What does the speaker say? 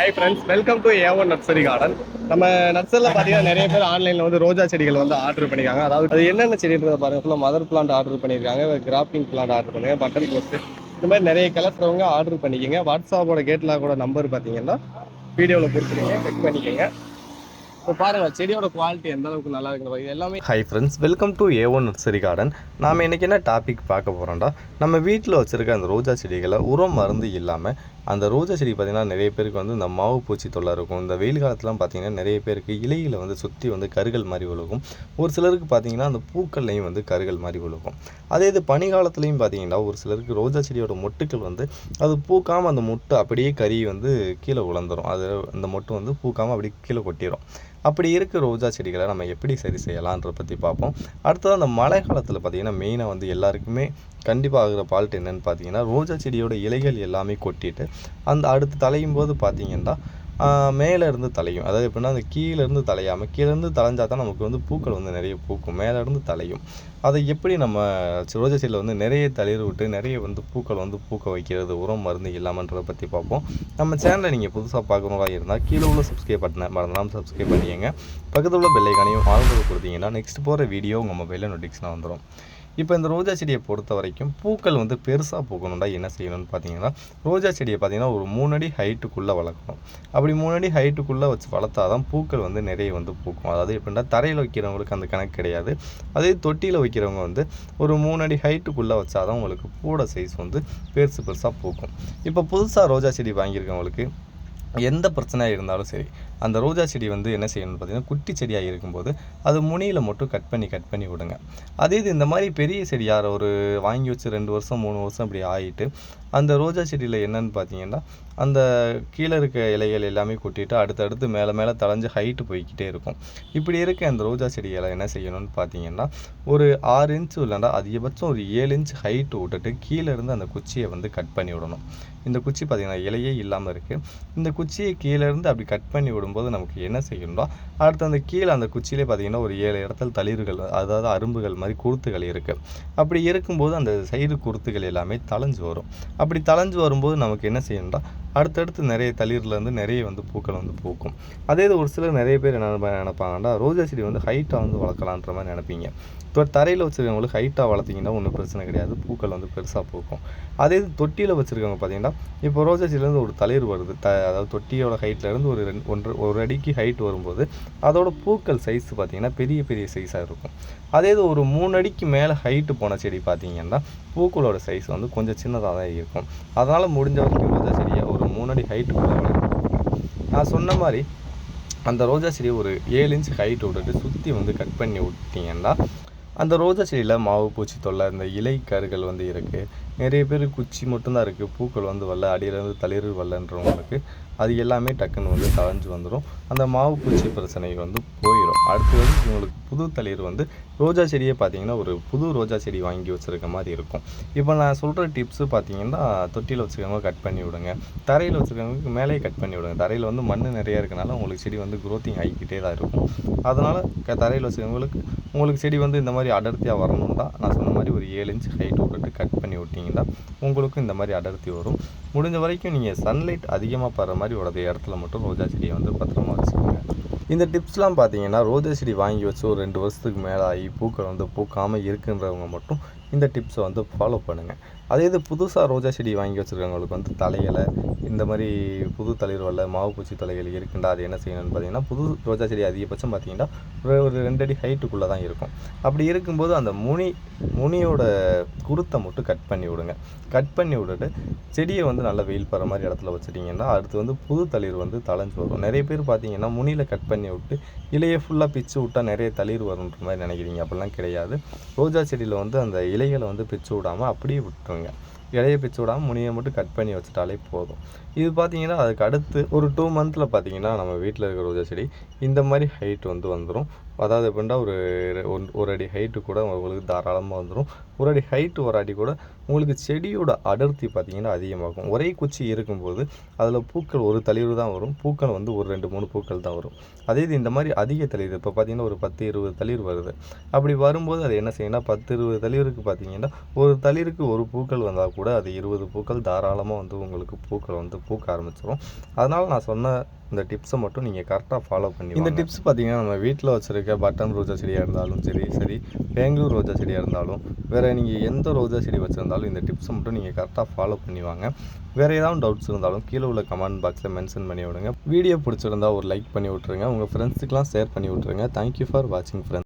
Hi friends welcome to A one nursery garden நம்ம நர்சரியில் பார்த்தீங்கன்னா நிறைய பேர் ஆன்லைனில் வந்து ரோஜா செடிகள் வந்து ஆர்டர் பண்ணியிருக்காங்க அதாவது அது என்னென்ன செடின்றத பாருங்க. ஃபுல்லாக மதர் பிளான்ட் ஆர்டர் பண்ணியிருக்காங்க கிராஃபிங் பிளான்ட் ஆர்டர் பண்ணிருக்காங்க. பட்டன் கோஸ்ட் இந்த மாதிரி நிறைய கலர்ஸ்றவங்க ஆர்டர் பண்ணிக்கோங்க. வாட்ஸ்அப்போட கேட்டில் கூட நம்பர் பார்த்தீங்கன்னா வீடியோவில் கொடுத்துருங்க செக் பண்ணிக்கோங்க. இப்போ பாருங்கள் செடியோட குவாலிட்டி எந்த அளவுக்கு நல்லா இருக்குன்னு இது எல்லாமே hi friends welcome to A one nursery garden நாம் இன்றைக்கி என்ன டாபிக் பார்க்க போகிறோம்டா நம்ம வீட்டில் வச்சுருக்க அந்த ரோஜா செடிகளை உரம் மருந்து இல்லாமல் அந்த ரோஜா செடி பார்த்திங்கன்னா நிறைய பேருக்கு வந்து இந்த மாவு பூச்சி தொல்லை இருக்கும். இந்த வெயில் காலத்துலாம் பார்த்திங்கன்னா நிறைய பேருக்கு இலையில் வந்து சுற்றி வந்து கருகள் மாதிரி விழுகும் ஒரு சிலருக்கு பார்த்திங்கன்னா அந்த பூக்கள்லையும் வந்து கருகள் மாதிரி விழுகும் அதே இது பனிகாலத்துலேயும் பார்த்திங்கன்னா ஒரு சிலருக்கு ரோஜா செடியோட மொட்டுக்கள் வந்து அது பூக்காமல் அந்த மொட்டு அப்படியே கறி வந்து கீழே உழந்துடும் அது அந்த மொட்டு வந்து பூக்காமல் அப்படியே கீழே கொட்டிடும் அப்படி இருக்க ரோஜா செடிகளை நம்ம எப்படி சரி செய்யலான்ற பற்றி பார்ப்போம். அடுத்தது அந்த மழை காலத்தில் பார்த்திங்கன்னா மெயினாக வந்து எல்லாருக்குமே கண்டிப்பாக ஆகிற பால்ட் என்னன்னு பார்த்தீங்கன்னா ரோஜா செடியோட இலைகள் எல்லாமே கொட்டிட்டு அந்த அடுத்து தலையும் போது பார்த்தீங்கன்னா மேலேருந்து தலையும். அதாவது எப்படின்னா அந்த கீழேருந்து தலையாமல் கீழேருந்து தலைஞ்சா தான் நமக்கு வந்து பூக்கள் வந்து நிறைய பூக்கும். மேலேருந்து தலையும். அதை எப்படி நம்ம ரோஜா செடியில் வந்து நிறைய தளிர் விட்டு நிறைய வந்து பூக்கள் வந்து பூக்க வைக்கிறது உரம் மருந்து இல்லாமன்றதை பற்றி பார்ப்போம். நம்ம சேனலை நீங்கள் புதுசாக பார்க்குறவங்களா இருந்தால் கீழே உள்ள சப்ஸ்கிரைப் பட்டனை மறந்துடாமல் சப்ஸ்கிரைப் பண்ணிக்கங்க. பக்கத்தில் உள்ள பெல்லைக்கானையும் ஆழ்ந்து கொடுத்தீங்கன்னா நெக்ஸ்ட் போகிற வீடியோ உங்கள் மொபைலில் நோட்டிஃபிகேஷனாக வந்துடும் இப்போ இந்த ரோஜா செடியை பொறுத்த வரைக்கும் பூக்கள் வந்து பெருசாக பூக்கணும்டா என்ன செய்யணும்னு பார்த்தீங்கன்னா ரோஜா செடியை பார்த்தீங்கன்னா ஒரு மூணு அடி ஹைட்டுக்குள்ளே வளர்க்கணும். அப்படி மூணு அடி ஹைட்டுக்குள்ளே வச்சு வளர்த்தா தான் பூக்கள் வந்து நிறைய வந்து பூக்கும். அதாவது எப்படின்னா தரையில் வைக்கிறவங்களுக்கு அந்த கணக்கு கிடையாது. அதே தொட்டியில் வைக்கிறவங்க வந்து ஒரு மூணு அடி ஹைட்டுக்குள்ளே வச்சா தான் உங்களுக்கு பூட சைஸ் வந்து பெருசு பெருசாக பூக்கும். இப்போ புதுசாக ரோஜா செடி வாங்கியிருக்கவங்களுக்கு எந்த பிரச்சனையாக இருந்தாலும் சரி அந்த ரோஜா செடி வந்து என்ன செய்யணும்னு பார்த்தீங்கன்னா குட்டி செடியாக இருக்கும்போது அது முனியில் மட்டும் கட் பண்ணி கட் பண்ணி விடுங்க. அதே இது இந்த மாதிரி பெரிய செடியாக ஒரு வாங்கி வச்சு ரெண்டு வருஷம் மூணு வருஷம் இப்படி ஆகிட்டு அந்த ரோஜா செடியில் என்னன்னு பார்த்தீங்கன்னா அந்த கீழே இருக்க இலைகள் எல்லாமே கொட்டிட்டு அடுத்தடுத்து மேலே மேலே தளைஞ்சு ஹைட்டு போய்க்கிட்டே இருக்கும். இப்படி இருக்க அந்த ரோஜா செடிகளை என்ன செய்யணும்னு பார்த்தீங்கன்னா ஒரு ஆறு இன்ச்சு இல்லைன்னா அதிகபட்சம் ஒரு ஏழு இன்ச் ஹைட்டு விட்டுட்டு கீழே இருந்து அந்த குச்சியை வந்து கட் பண்ணி விடணும். இந்த குச்சி பார்த்தீங்கன்னா இலையே இல்லாமல் இருக்குது இந்த குச்சியை கீழேருந்து அப்படி கட் பண்ணி வரும்போது நமக்கு என்ன செய்யணும்னா அடுத்து அந்த கீழே அந்த குச்சியிலே பார்த்தீங்கன்னா ஒரு ஏழு இடத்துல தளிர்கள் அதாவது அரும்புகள் மாதிரி குருத்துகள் இருக்குது அப்படி இருக்கும்போது அந்த சைடு குருத்துகள் எல்லாமே தளைஞ்சு வரும். அப்படி தளைஞ்சு வரும்போது நமக்கு என்ன செய்யணும்னா அடுத்தடுத்து நிறைய தளிர்லேருந்து நிறைய வந்து பூக்கள் வந்து பூக்கும். அதே இது ஒரு சிலர் நிறைய பேர் என்ன நினைப்பாங்கன்னா ரோஜா செடி வந்து ஹைட்டாக வந்து வளர்க்கலான்ற மாதிரி நினைப்பீங்க. இப்போ தரையில் வச்சுருக்கவங்களுக்கு ஹைட்டாக வளர்த்தீங்கன்னா ஒன்றும் பிரச்சனை கிடையாது. பூக்கள் வந்து பெருசாக பூக்கும். அதே இது தொட்டியில் வச்சுருக்கவங்க பார்த்தீங்கன்னா இப்போ ரோஜா செடியிலேருந்து ஒரு தளிர் வருது. த அதாவது தொட்டியோட ஹைட்லேருந்து ஒரு ரெண்டு ஒன்று ஒரு அடிக்கு ஹைட் வரும்போது அதோட பூக்கள் சைஸ் பார்த்தீங்கன்னா பெரிய பெரிய சைஸாக இருக்கும். அதே இது ஒரு மூணு அடிக்கு மேலே ஹைட்டு போன செடி பார்த்தீங்கன்னா பூக்களோட சைஸ் வந்து கொஞ்சம் சின்னதாக தான் இருக்கும். அதனால் முடிஞ்ச வரைக்கும் ரோஜா செடியை ஒரு மூணு அடி ஹைட்டுக்குள்ளே நான் சொன்ன மாதிரி அந்த ரோஜா செடியை ஒரு ஏழு இன்ச் ஹைட் விட்டுட்டு சுற்றி வந்து கட் பண்ணி விட்டிங்கன்னா அந்த ரோஜா செடியில் மாவு பூச்சி தொல்லை இந்த இலை கருகள் வந்து இருக்குது நிறைய பேர் குச்சி மட்டும்தான் இருக்குது பூக்கள் வந்து வரல அடியிலேருந்து தளிர் வரலன்றவங்களுக்கு அது எல்லாமே டக்குன்னு வந்து தளைஞ்சு வந்துடும் அந்த மாவு பூச்சி பிரச்சனை வந்து போயிடும் அடுத்து வந்து உங்களுக்கு புது தளிர் வந்து ரோஜா செடியே பார்த்தீங்கன்னா ஒரு புது ரோஜா செடி வாங்கி வச்சுருக்க மாதிரி இருக்கும். இப்போ நான் சொல்கிற டிப்ஸு பார்த்தீங்கன்னா தொட்டியில் வச்சுருக்கவங்க கட் பண்ணி விடுங்க. தரையில் வச்சுருக்கவங்களுக்கு மேலேயே கட் பண்ணி விடுங்க. தரையில் வந்து மண் நிறைய இருக்கனால உங்களுக்கு செடி வந்து க்ரோத்திங் ஆகிக்கிட்டே தான் இருக்கும். அதனால் க தரையில் வச்சுருக்கவங்களுக்கு உங்களுக்கு செடி வந்து இந்த மாதிரி அடர்த்தியாக வரணும்னா நான் சொன்ன மாதிரி ஒரு ஏழு இன்ச் ஹைட் விட்டுட்டு கட் பண்ணி விட்டிங்கன்னா உங்களுக்கும் இந்த மாதிரி அடர்த்தி வரும். முடிஞ்ச வரைக்கும் நீங்கள் சன்லைட் அதிகமாக படுற மாதிரி உடைய இடத்துல மட்டும் ரோஜா செடியை வந்து பத்திரமா வச்சுக்கோங்க. இந்த டிப்ஸ்லாம் பார்த்தீங்கன்னா ரோஜா செடி வாங்கி வச்சு ஒரு ரெண்டு வருஷத்துக்கு மேலே ஆகி பூக்கள் வந்து பூக்காமல் இருக்குன்றவங்க மட்டும் இந்த டிப்ஸை வந்து ஃபாலோ பண்ணுங்கள் அதே இது புதுசாக ரோஜா செடி வாங்கி வச்சுருக்கவங்களுக்கு வந்து தலையில இந்த மாதிரி புது தளிர் வரல மாவு பூச்சி தலைகள் இருக்குண்டா அது என்ன செய்யணும்னு பார்த்தீங்கன்னா புது ரோஜா செடி அதிகபட்சம் பார்த்தீங்கன்னா ஒரு ஒரு ரெண்டு அடி ஹைட்டுக்குள்ளே தான் இருக்கும். அப்படி இருக்கும்போது அந்த முனி முனியோட குருத்தை மட்டும் கட் பண்ணி விடுங்க. கட் பண்ணி விட்டுட்டு செடியை வந்து நல்லா வெயில் படுற மாதிரி இடத்துல வச்சுட்டிங்கன்னா அடுத்து வந்து புது தளிர் வந்து தளைஞ்சு வரும். நிறைய பேர் பார்த்தீங்கன்னா முனியில் கட் பண்ணி விட்டு இலையை ஃபுல்லாக பிச்சு விட்டா நிறைய தளிர் வரும்ன்ற மாதிரி நினைக்கிறீங்க. அப்படிலாம் கிடையாது. ரோஜா செடியில் வந்து அந்த இலை இலைகளை வந்து பிச்சு விடாமல் அப்படியே விட்டுருங்க. இலையை பிச்சு விடாமல் முனியை மட்டும் கட் பண்ணி வச்சுட்டாலே போதும். இது பார்த்தீங்கன்னா அதுக்கு அடுத்து ஒரு டூ மந்தில் பார்த்தீங்கன்னா நம்ம வீட்டில் இருக்கிற ரோஜா செடி இந்த மாதிரி ஹைட் வந்து வந்துடும் அதாவது அப்படின்னா ஒரு ஒன்- ஒரு அடி ஹைட்டு கூட உங்களுக்கு தாராளமாக வந்துடும் ஒரு அடி ஹைட்டு ஒரு அடி கூட உங்களுக்கு செடியோட அடர்த்தி பார்த்தீங்கன்னா அதிகமாகும். ஒரே குச்சி இருக்கும்போது அதில் பூக்கள் ஒரு தளிர் தான் வரும். பூக்கள் வந்து ஒரு ரெண்டு மூணு பூக்கள் தான் வரும். அதே இது இந்த மாதிரி அதிக தளிர் இப்போ பார்த்தீங்கன்னா ஒரு பத்து இருபது தளிர் வருது. அப்படி வரும்போது அது என்ன செய்யணும்னா பத்து இருபது தளிருக்கு பார்த்தீங்கன்னா ஒரு தளிருக்கு ஒரு பூக்கள் வந்தால் கூட அது இருபது பூக்கள் தாராளமாக வந்து உங்களுக்கு பூக்கள் வந்து பூக்க ஆரம்பிச்சிடும் அதனால் நான் சொன்ன இந்த டிப்ஸை மட்டும் நீங்கள் கரெக்டாக ஃபாலோ பண்ணி இந்த டிப்ஸ் பார்த்தீங்கன்னா நம்ம வீட்டில் வச்சுருக்க பட்டன் ரோஜா செடியாக இருந்தாலும் சரி சரி பெங்களூர் ரோஜா செடியாக இருந்தாலும் வேறு நீங்கள் எந்த ரோஜா செடி வச்சுருந்தாலும் இந்த டிப்ஸை மட்டும் நீங்கள் கரெக்டாக ஃபாலோ பண்ணி வாங்க. வேறு ஏதாவது டவுட்ஸ் இருந்தாலும் கீழே உள்ள கமெண்ட் பாக்ஸில் மென்ஷன் பண்ணி விடுங்க. வீடியோ பிடிச்சிருந்தா ஒரு லைக் பண்ணி விட்ருங்க உங்கள் ஃப்ரெண்ட்ஸுக்கெலாம் ஷேர் பண்ணி விட்ருங்க தேங்க்யூ ஃபார் வாட்சிங் ஃப்ரெண்ட்ஸ்